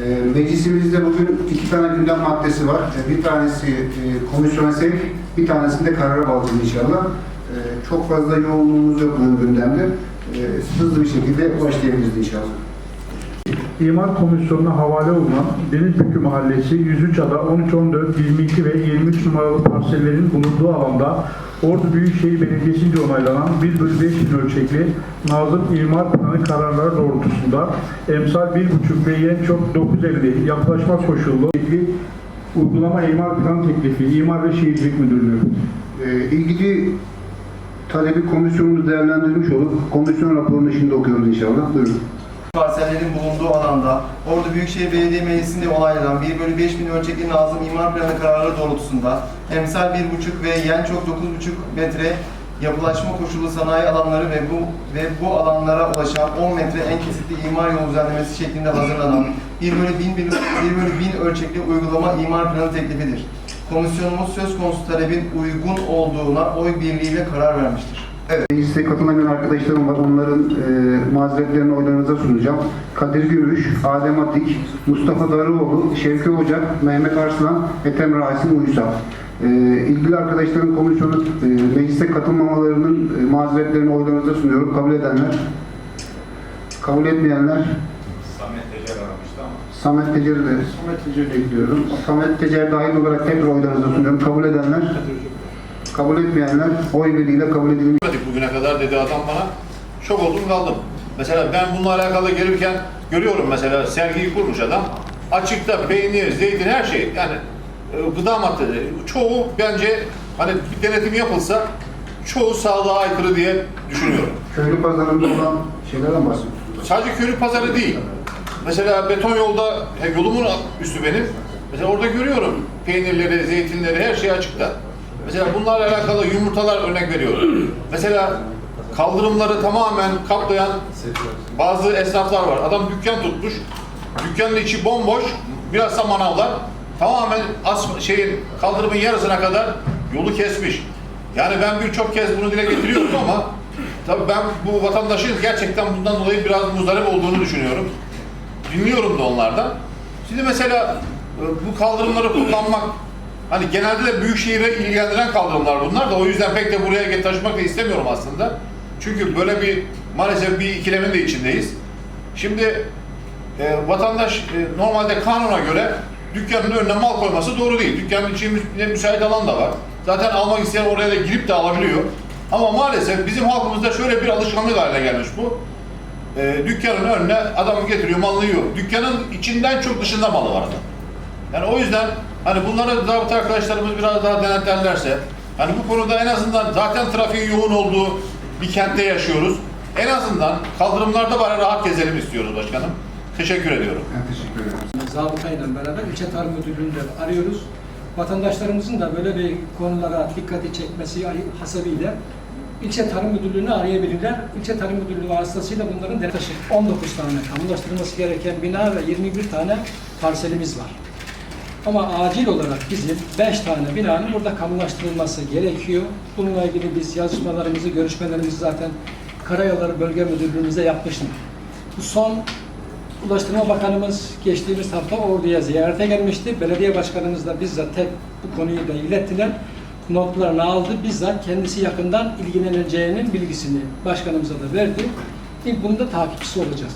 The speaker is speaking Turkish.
E, meclisimizde bugün iki tane gündem maddesi var. E, bir tanesi e, komisyona sevk, bir tanesi de karara bağlı inşallah. E, çok fazla yoğunluğumuz yok bunun gündemde. Hızlı bir şekilde başlayabiliriz inşallah. İmar Komisyonu'na havale olunan Denizbükü Mahallesi 103 ada 13, 14, 22 ve 23 numaralı parsellerin bulunduğu alanda Ordu Büyükşehir Belediyesi'nce onaylanan 1 bölü 5 bin ölçekli Nazım İmar Planı kararları doğrultusunda emsal 1,5 ve yen çok 950 yaklaşma koşullu uygulama imar plan teklifi İmar ve Şehircilik Müdürlüğü. E, ilgili talebi komisyonumuz değerlendirmiş olup komisyon raporunu şimdi okuyoruz inşallah. Buyurun. Parsellerin bulunduğu alanda Ordu Büyükşehir Belediye Meclisi'nde onaylanan 1 bölü 5 bin ölçekli Nazım İmar Planı kararı doğrultusunda emsal 1,5 ve yen çok 9,5 metre yapılaşma koşullu sanayi alanları ve bu ve bu alanlara ulaşan 10 metre en kesitli imar yolu düzenlemesi şeklinde hazırlanan 1 bölü 1000, 1 bölü 1000 ölçekli uygulama imar planı teklifidir. Komisyonumuz söz konusu talebin uygun olduğuna oy birliğiyle karar vermiştir. Meclise katılamayan arkadaşlarım var. Onların e, mazeretlerini oylarınıza sunacağım. Kadir Gümüş, Adem Atik, Mustafa Darıoğlu, Şevki Ocak, Mehmet Arslan, Ethem Rasim Uysal. E, ilgili arkadaşların komisyonu e, meclise katılmamalarının e, mazeretlerini oylarınıza sunuyorum. Kabul edenler, kabul etmeyenler, Samet Tecer aramıştı ama. Samet Tecer'i de, Samet Tecer'i de ekliyorum. Samet Tecer dahil olarak tekrar oylarınıza sunuyorum. Kabul edenler, kabul etmeyenler oy birliğiyle kabul edilmiş. Bugüne kadar dedi adam bana. Şok oldum kaldım. Mesela ben bununla alakalı gelirken görüyorum mesela sergiyi kurmuş adam. Açıkta peynir, zeytin her şey yani e, gıda maddeleri çoğu bence hani bir denetim yapılsa çoğu sağlığa aykırı diye düşünüyorum. Köylü pazarında olan şeylerden bahsediyorsunuz. Sadece köylü pazarı değil. Mesela beton yolda yolumun üstü benim. Mesela orada görüyorum peynirleri, zeytinleri her şey açıkta. Mesela bunlarla alakalı yumurtalar örnek veriyorum. Mesela kaldırımları tamamen kaplayan bazı esnaflar var. Adam dükkan tutmuş. Dükkanın içi bomboş. Biraz da manavlar. Tamamen as şeyin kaldırımın yarısına kadar yolu kesmiş. Yani ben birçok kez bunu dile getiriyorum ama tabii ben bu vatandaşın gerçekten bundan dolayı biraz muzdarip olduğunu düşünüyorum. Dinliyorum da onlardan. Şimdi mesela e, bu kaldırımları kullanmak hani genelde de büyük şehire ilgilendiren kaldırımlar bunlar da o yüzden pek de buraya taşımak da istemiyorum aslında. Çünkü böyle bir maalesef bir ikilemin de içindeyiz. Şimdi e, vatandaş e, normalde kanuna göre dükkanın önüne mal koyması doğru değil. Dükkanın içinde müsait alan da var. Zaten almak isteyen oraya da girip de alabiliyor. Ama maalesef bizim halkımızda şöyle bir alışkanlık haline gelmiş bu. E, dükkanın önüne adam getiriyor, malını yiyor. Dükkanın içinden çok dışında malı var adam. Yani o yüzden hani bunları zabıta arkadaşlarımız biraz daha denetlerlerse, hani bu konuda en azından zaten trafiğin yoğun olduğu bir kentte yaşıyoruz. En azından kaldırımlarda bari rahat gezelim istiyoruz başkanım. Teşekkür ediyorum. Ben teşekkür ederim. zabıtayla beraber ilçe tarım müdürlüğünde arıyoruz. Vatandaşlarımızın da böyle bir konulara dikkati çekmesi hasebiyle ilçe tarım müdürlüğünü arayabilirler. İlçe tarım müdürlüğü vasıtasıyla bunların yaklaşık 19 tane kamulaştırılması gereken bina ve 21 tane parselimiz var. Ama acil olarak bizim 5 tane binanın burada kamulaştırılması gerekiyor. Bununla ilgili biz yazışmalarımızı, görüşmelerimizi zaten Karayolları Bölge Müdürlüğümüze yapmıştık. Bu son Ulaştırma Bakanımız geçtiğimiz hafta Ordu'ya ziyarete gelmişti. Belediye Başkanımız da bizzat tek bu konuyu da ilettiler. Notlarını aldı. Bizzat kendisi yakından ilgileneceğinin bilgisini başkanımıza da verdi. Bunun da takipçisi olacağız.